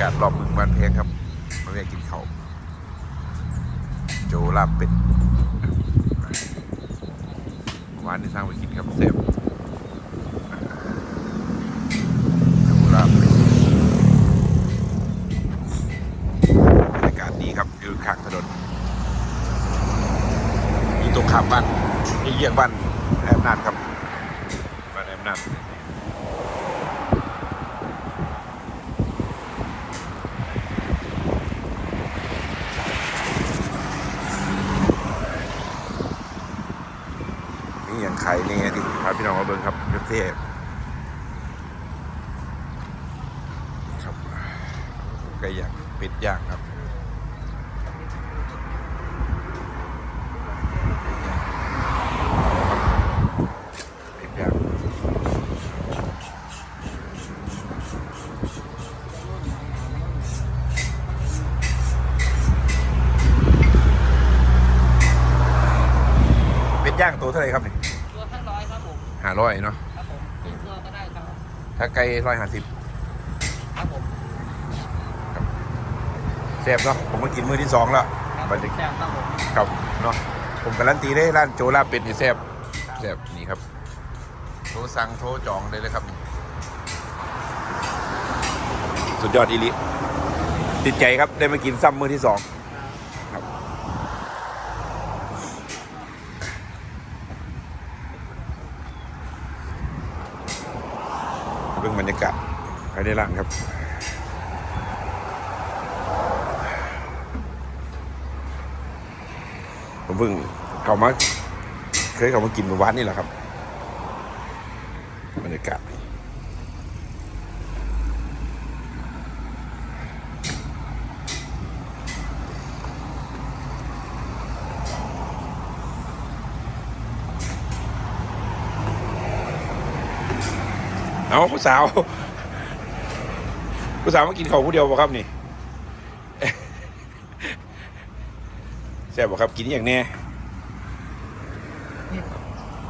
ากาศรอบเมืองบ้านเพงครับ มาแวะกินเขาโจลาบเป็ดเมื่อวานนี้สร้างไปกินครับเซฟโจลาบเป็ดบรรยากาศดีครับอยู่ข้างถนนอยู่ตรงข้ามบ้านนี่เยี่ยงบ้านแอมนาดครับานแอมนาด นี่อย่างไข่นี่ไงที่พาพี่น้องมาเบิ่งครับเท่ครับไก่ย่างเป็ดยางครับย่างตัวเท่าไรครับนี่ ห้าร้อยเนาะครับผมเป็นตัวก็ได้ครับถ้าไก่ร้อยห้าสิบครับผมแซ่บเนาะผมมากินมื้อที่สองแล้วครับบรรยากาศแซ่บครับผมครับเนาะผมการันตีได้ร้านโจลาบเป็ดนี่แซ่บแซ่บนี่ครับโทรสั่งโทรจองได้เลยครับนี่สุดยอดอีหลิติดใจครับได้มากินซ้ำมื้อที่สองครับเรื่องบรรยากาศภายในร้านครับผมเพิ่งเข้ามาเคยเข้ามากินเมื่อวานนี่แหละครับบรรยากาศเอาผู้สาว ผู้สาวมากินข้าวผู้เดียวป่ะครับนี่แซ่บป่ะครับกินอหย่างแน่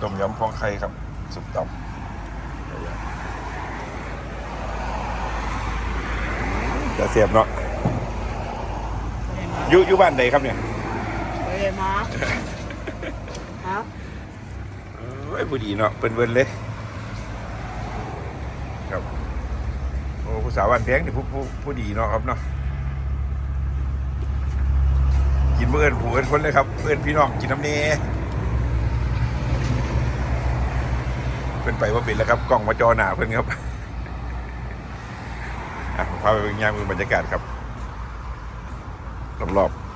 ต้มยำพองไข่ครับสุปตำจะเสียบเนาะอยู่อยู่บ้านใดครับเนี่ยเฮ้ยมาครับเอ้ยผู้ดีเนาะเป็นเวินเลย ครับโอ้ผู้สาวบ้านแพงนี่ผู้ผู้ผู้ดีเนาะครับเนาะกินเมื่อเอินผู้เอินคนเลยครับเอินพี่น้องกินน้ำเน่เป็นไปว่าเป็นแล้วครับกล้องมาจอหนาเพิ่อนครับอะผมพาไปเป็นยามมือบรรยากาศครับรอบๆ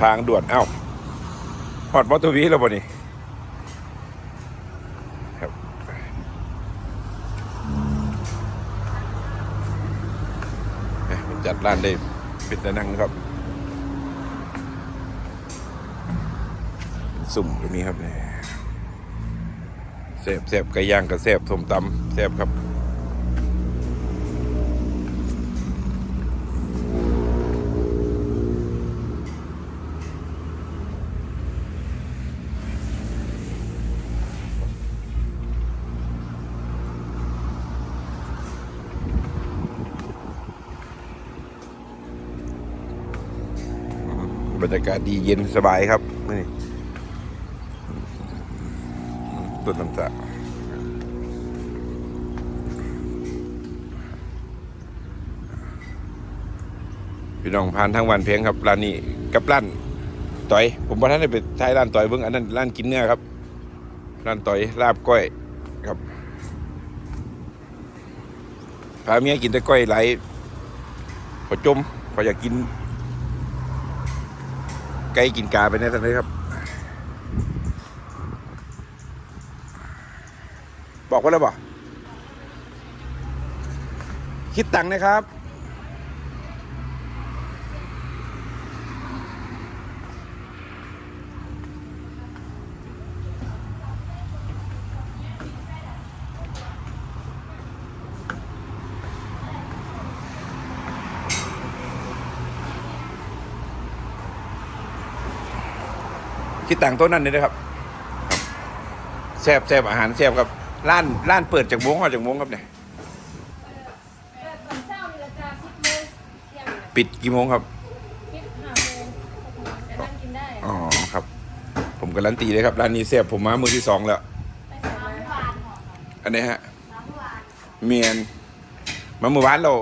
ทางด่วนเอ้า ฮอดมอตอร์วีแล้วบ่นี่ครับเอ๊ะจัดร้านได้ปิดแต่นั่งครับ สุ่มก็มีครับเนี่ยแซ่บแซ่บไก่ย่างกับแซ่บส้มตำแซ่บครับ บรรยากาศดีเย็นสบายครับนี่ต้นน้ำสะพี่น้องผ่านทั้งวันเพียงครับร้านนี้กับร้านต่อย ผมว่าท่านได้ไปท้ายร้านต่อยเบิ้งอันนั้นร้านกินเนื้อครับร้านต่อยลาบก้อยครับพาเมียกินแต่ก้อยไหลขอจมขออยากกิน ไก่กินกาไปแน่ทันเลยครับ บอกว่าแล้วบ่คิดตังค์นะครับ คิดตังค์ตัวนั้นเลยนะครับครับแซ่บแซ่บอาหารแซ่บครับร้านร้านเปิดจากโมงออกจากโมงครับเนี่ยตอนเช้านี่ละจ้าสิบโมงเที่ยงน่ะปิดกี่โมงครับปิดห้าโมงหกโมงแต่นั่งกินได้อ๋อครับ ผมการันตีเลยครับร้านนี้แซ่บผมมามือที่สองแล้วไปสามวันอันนี้ฮะเมียนมาเมื่อวานเรา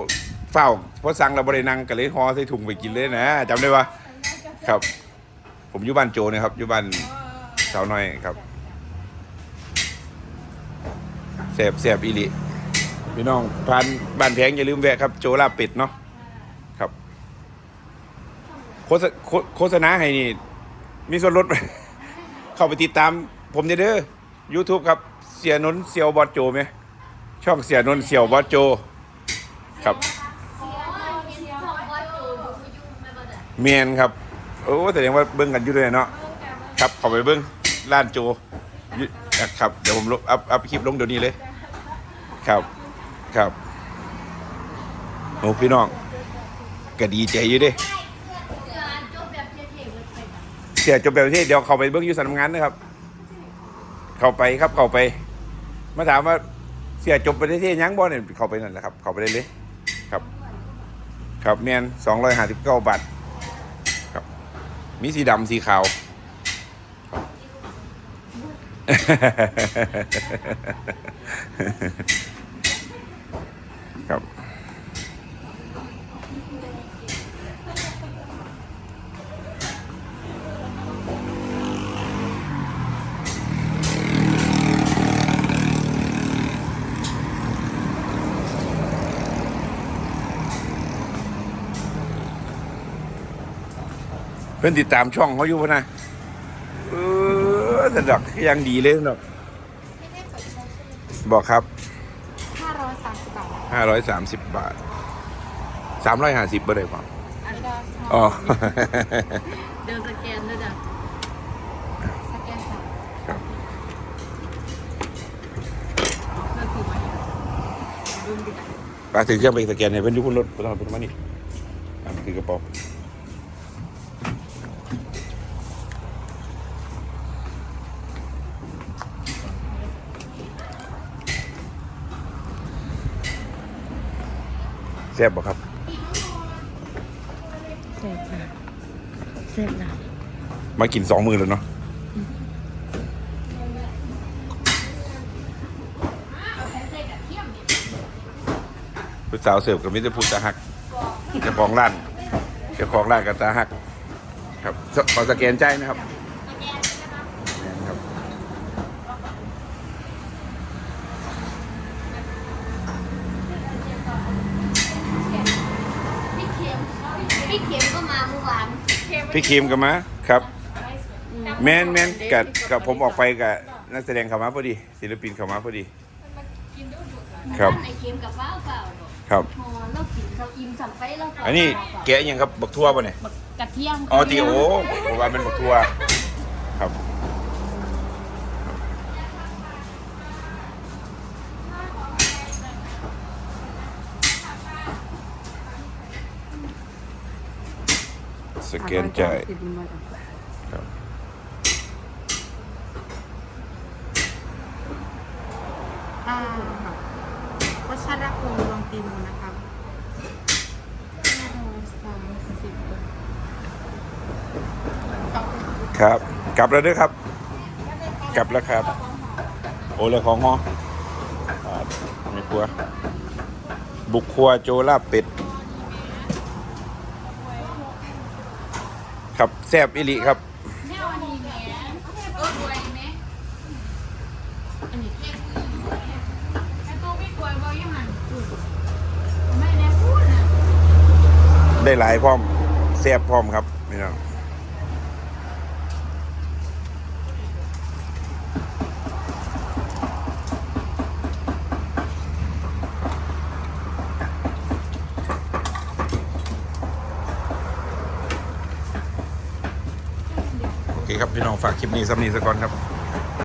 เฝ้าเพราะสั่งเราบรินังกันเลยฮอใส่ถุงไปกินเลยนะจำได้ปะครับ ผมอยู่บ้านโจนะครับอยู่บ้านสาวน้อยครับแซ่บแซ่บอีหลิพี่น้องผ่านบ้านแพงอย่าลืมแวะครับ โจลาบเป็ดเนาะครับโฆษโฆโฆษณาให้นี่ มีส่วนลด เข้าไปติดตาม ผมเด้อ YouTube ครับ เสียนนท์เซียวบอสโจไหมช่องเสียนนท์เซียวบอสโจ ครับเมียนครับ โอ้แสดงว่าเบิ้งกันอยู่ด้วยเนาะครับเข้าไปเบิ้งร้านโจอยู่ครับเดี๋ยวผมลบอัพอัพคลิปลงเดี๋ยวนี้เลย ครับครับโอ้พี่น้องก็ดีใจอยู่เด้เสียจบแบบที่เดี๋ยวเขาไปเบิ้งอยู่สำนักงานนะครับ เข้าไปครับเข้าไป มาถามว่าเสียจบไปได้ที่ยังบ่เนี่ยเข้าไปนั่นแหละครับ เข้าไปได้เลย ครับ ครับเมียนสองร้อยห้าสิบเก้าบาท มีสีดำสีขาว เพื่อนติดตามช่องเขาอยู่พะนะเออแต่ดอกยังดีเลยดอกบอกครับห้าร้อยสามสิบบาทห้าร้อยสามสิบบาทสามร้อยห้าสิบบ่ได้ป่ะอันนี้ก็อ๋อเดินสแกนด้วยจ้ะสแกนจ่ายครับเพื่อนถูกไหมดึงดิไปถึงเครื่องไปสแกนให้เพื่อนอยุคุณรถไปทำเป็นมานี่อะคือกระเป๋า ซ่บบ่ครับเสร็จนะเสร็จนะมากินสองมือแล้วเนาะผู้สาวเสิร์ฟกับมิตรพูดตาหักเจ้าของร้านเจ้าของร้านกับตาหัก ครับสขอสแกนใจายนะครับครับ พี่เข็มพี่เข็มก็มาเมื่อวาน พี่คิมกับมาครับแมนแมนกับกับผมออกไปกับนักแสดงเขามาพอดี ศิลปินเขามาพอดี ครับไอเข็มกับฟ้าเปล่าครับพอเรากินเราอิ่มสั่งไปเราอันนี้แกะยังครับบักทั่วป่ะเนี่ยกระเทียมอ๋อตีโอผมว่าเป็นบักทั่ว สแกนจ่ายติดมันไว้ก่อนครับ อ่าค่ะวัชรพงษ์ลองตีมูนะครับห้าร้อยสามสิบครับ กลับแล้วด้วยครับ กลับแล้วครับ โอ้เลยของหออ่าไม่กลัว บุกครัวโจลาบเป็ด ครับแซบอิลิครับไหมอันนี้แค่แค่ตัวไม่กลัวบอกยังหันจุดไม่แน่พูดนะได้หลายพร้อมแซบพร้อมครับพี่น้องโอเคครับ พี่น้องฝากคลิปนี้สำนีสักก่อนครับ